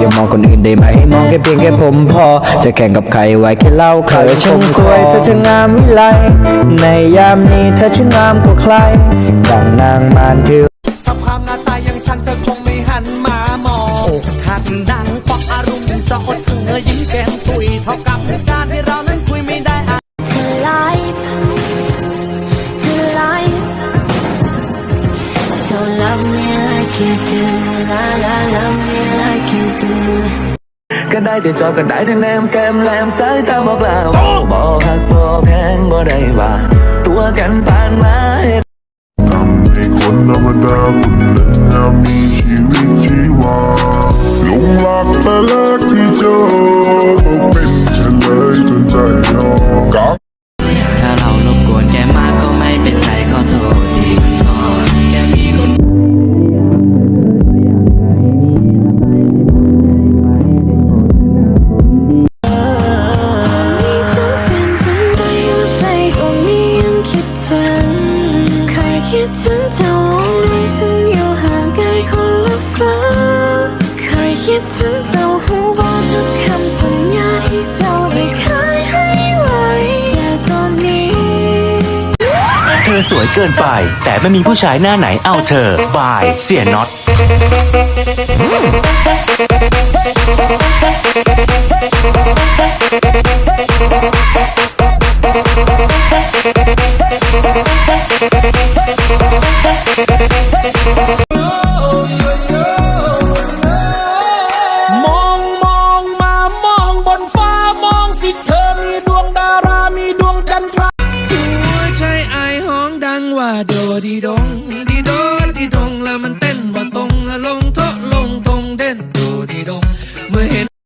อย่ามองคนอื่นได้ไหม มองแค่เพียงแค่ผมพอ จะแข่งกับใครไว้แค่เล่าเธอช่างสวยเธอช่างงามวิไลในยามนี้เธอช่างงามกว่าใครดังนางมารคือ love me like you do, la la, love me like you do. ก็ได้แต่จอบก็ได้แต่แนมแซมแลมสายตาบอกลาบอกหักบอกแพงบ่ได้ว่า ตัวกันปานมาเฮ็ดทำให้คนธรรมดาคนหนึ่งแอบมีชีวิตชีวาลงรักแต่แรกที่เจอตก็เป็น คยคิดถึงเธอวันไหนถึงอยู่ห่างไกลคนละฟ้าเคยคิดถึงเจ้าหูบอกทุกคำสัญญาที่เจ้าได้เคยให้ไว้แต่ตอนนี้ เธอสวยเกินไป แต่ไม่มีผู้ชายหน้าไหนเอาเธอ บายเสียน็อตม นทราหัวใจไอายห้องดังว่าโดดีดงดีโดดีดงแล้วมันเต้นว่าตรงลงท